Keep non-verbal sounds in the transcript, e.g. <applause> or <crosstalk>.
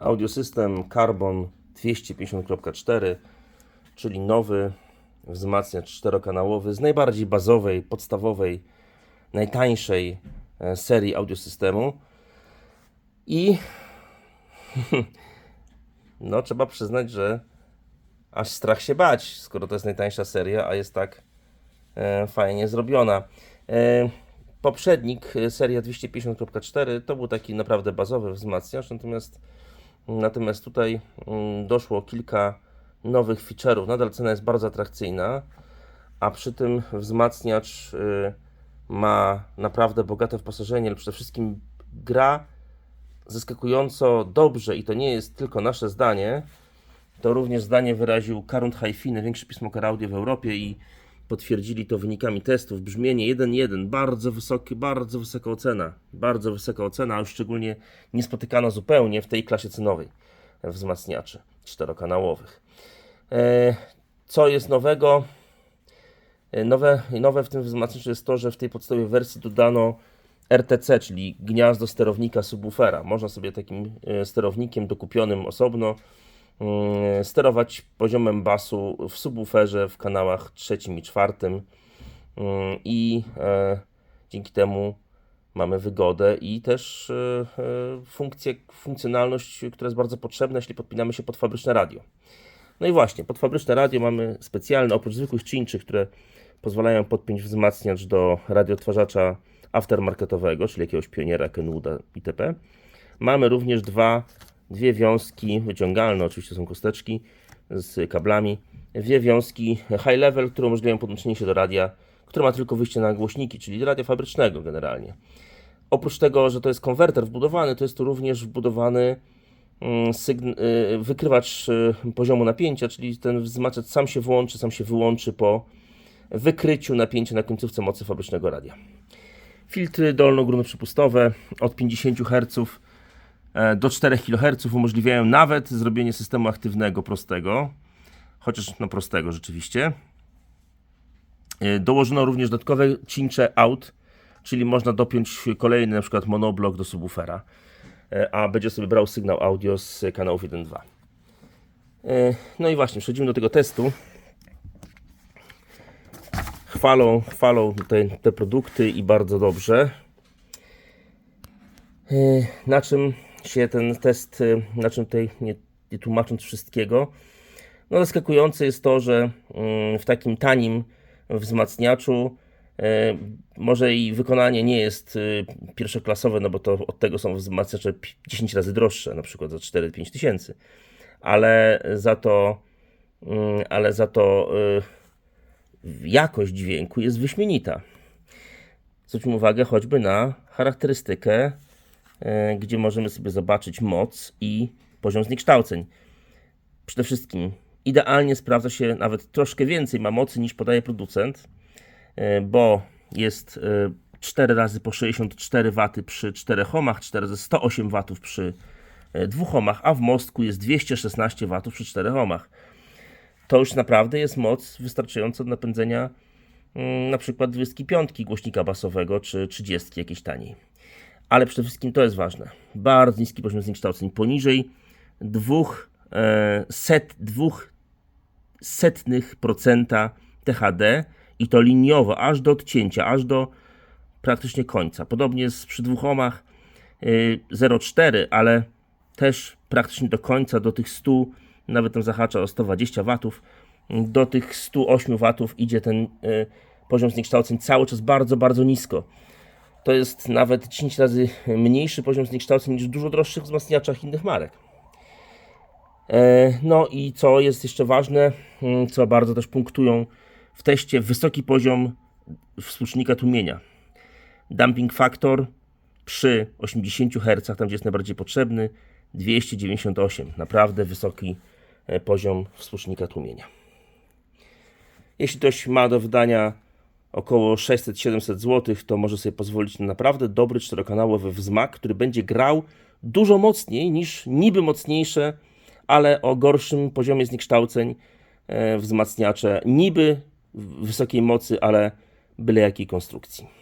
Audiosystem Carbon 250.4, czyli nowy wzmacniacz czterokanałowy z najbardziej bazowej, podstawowej, najtańszej e, serii audiosystemu. I <laughs> no trzeba przyznać, że aż strach się bać, skoro to jest najtańsza seria, a jest tak e, fajnie zrobiona. E, poprzednik, e, seria 250.4, to był taki naprawdę bazowy wzmacniacz, natomiast, natomiast tutaj mm, doszło kilka nowych feature'ów. Nadal cena jest bardzo atrakcyjna, a przy tym wzmacniacz y, ma naprawdę bogate wyposażenie, ale przede wszystkim gra zaskakująco dobrze i to nie jest tylko nasze zdanie, to również zdanie wyraził Karund Hi-Fi, największy pismokar audio w Europie i potwierdzili to wynikami testów. Brzmienie 1.1, bardzo wysoki, bardzo wysoka ocena, bardzo wysoka ocena, a już szczególnie niespotykana zupełnie w tej klasie cenowej wzmacniaczy czterokanałowych. E, Co jest nowego? E, Nowe, nowe w tym wzmacniaczu jest to, że w tej podstawowej wersji dodano RTC, czyli gniazdo sterownika subwoofera. Można sobie takim e, sterownikiem dokupionym osobno sterować poziomem basu w subwooferze w kanałach trzecim i czwartym Mm, i e, dzięki temu mamy wygodę i też e, e, funkcję, funkcjonalność, która jest bardzo potrzebna, jeśli podpinamy się pod fabryczne radio. No i właśnie, pod fabryczne radio mamy specjalne, oprócz zwykłych cinczy, które pozwalają podpiąć wzmacniacz do radioodtwarzacza aftermarketowego, czyli jakiegoś pioniera, Kenwooda itp. Mamy również dwa, dwie wiązki wyciągalne, oczywiście są kosteczki z kablami, dwie wiązki high level, które umożliwiają podłączenie się do radia, które ma tylko wyjście na głośniki, czyli radia fabrycznego generalnie. Oprócz tego, że to jest konwerter wbudowany, to jest tu również wbudowany mm, y, wykrywacz y, poziomu napięcia, czyli ten wzmacniacz sam się włączy, sam się wyłączy po wykryciu napięcia na końcówce mocy fabrycznego radia. Filtry dolno-górnoprzepustowe od 50 Hz do 4 kHz umożliwiają nawet zrobienie systemu aktywnego prostego, chociaż no prostego rzeczywiście. E, Dołożono również dodatkowe cincze out, czyli można dopiąć kolejny na przykład monoblok do subwoofera, e, a będzie sobie brał sygnał audio z kanałów 1.2. E, No i właśnie, przechodzimy do tego testu. Chwalą, chwalą te, te produkty i bardzo dobrze. E, Na czym się ten test, e, na czym tutaj nie, nie tłumacząc wszystkiego, no zaskakujące jest to, że mm, w takim tanim wzmacniaczu e, może i wykonanie nie jest e, pierwszoklasowe, no bo to od tego są wzmacniacze pi- 10 razy droższe, na przykład za 4-5 tysięcy, ale za to, mm, ale za to jakość dźwięku jest wyśmienita. Zwróćmy uwagę choćby na charakterystykę, gdzie możemy sobie zobaczyć moc i poziom zniekształceń. Przede wszystkim idealnie sprawdza się nawet troszkę więcej ma mocy niż podaje producent, e, bo jest e, 4 razy po 64 W przy 4 ohmach, 4 razy 108 W przy 2 ohmach, a w mostku jest 216 W przy 4 ohmach. To już naprawdę jest moc wystarczająca do napędzenia mm, na przykład 25 głośnika basowego czy 30 jakiejś taniej. Ale przede wszystkim to jest ważne. Bardzo niski poziom zniekształceń. Poniżej 2 e, set, dwóch setnych procenta THD i to liniowo, aż do odcięcia, aż do praktycznie końca. Podobnie jest przy dwóch ohmach y, 0,4, ale też praktycznie do końca, do tych 100, nawet tam zahacza o 120 watów, do tych 108 watów idzie ten y, poziom zniekształceń cały czas bardzo, bardzo nisko. To jest nawet 10 razy mniejszy poziom zniekształceń niż w dużo droższych wzmacniaczach innych marek. E, No i co jest jeszcze ważne, mm, co bardzo też punktują w teście, wysoki poziom współczynnika tłumienia. Dumping factor przy 80 Hz, tam gdzie jest najbardziej potrzebny, 298. Naprawdę wysoki e, poziom współczynnika tłumienia. Jeśli ktoś ma do wydania około 600-700 zł, to może sobie pozwolić na naprawdę dobry czterokanałowy wzmak, który będzie grał dużo mocniej niż niby mocniejsze, ale o gorszym poziomie zniekształceń e, wzmacniacze niby wysokiej mocy, ale byle jakiej konstrukcji.